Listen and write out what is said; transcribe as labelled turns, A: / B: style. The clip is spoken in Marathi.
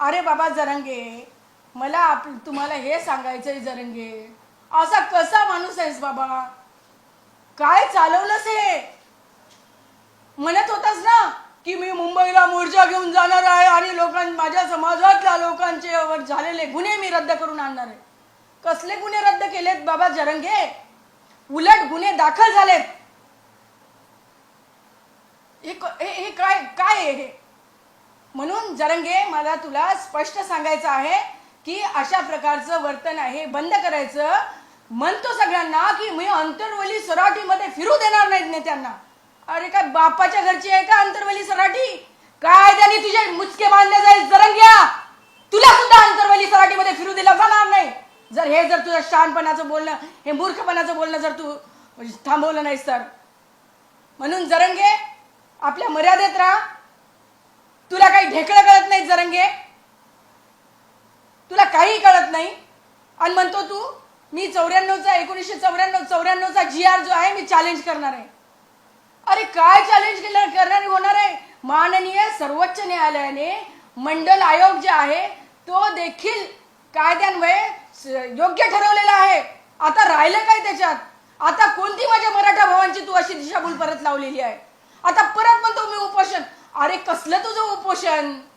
A: अरे बाबा जरंगे मला आप तुम्हाला हे सांगायचंय जरंगे. असा कसा माणूस आहेस बाबा? काय चालवलंस हे? म्हणत होतास ना की मी मुंबईला मोर्चा घेऊन जाणार आहे आणि लोकां माझ्या समाजातल्या लोकांचे वर झालेले गुन्हे मी रद्द करून आणणार आहे. कसले गुन्हे रद्द केलेत बाबा जरंगे? उलट गुन्हे दाखल झालेत. हे हे हे काय काय हे? म्हणून जरंगे मला तुला स्पष्ट सांगायचं आहे की अशा प्रकारचं वर्तन आहे बंद करायचं. म्हणतो सगळ्यांना की मी अंतरवली सराठीमध्ये फिरू देणार नाहीत नेत्यांना. अरे काय बापाच्या घरची आहे का अंतरवली सराठी? काय त्यांनी तुझे मुचके बांधले जाईल जरंग्या. तुला सुद्धा अंतरवली सराठीमध्ये फिरू दिला जाणार नाही. जर हे जर तुझं शहाणपणाचं बोलणं हे मूर्खपणाचं बोलणं जर तू थांबवलं नाहीस तर. म्हणून जरंगे आपल्या मर्यादेत राहा. तुला काही ढेकळं कळत नाही जरंगे? तुला काही कळत नाही? आणि म्हणतो तू मी चौऱ्याण्णवचा एकोणीसशे चौऱ्याण्णव चौऱ्याण्णवचा जी आर जो आहे मी चॅलेंज करणार आहे. अरे काय चॅलेंज करणार होणार आहे? माननीय सर्वोच्च न्यायालयाने मंडल आयोग जे आहे तो देखील कायद्यान्वये योग्य ठरवलेला आहे. आता राहिलं काय त्याच्यात? आता कोणती माझ्या मराठा भावांची तू अशी दिशाभूल परत लावलेली आहे? आता परत म्हणतो मी 그 러.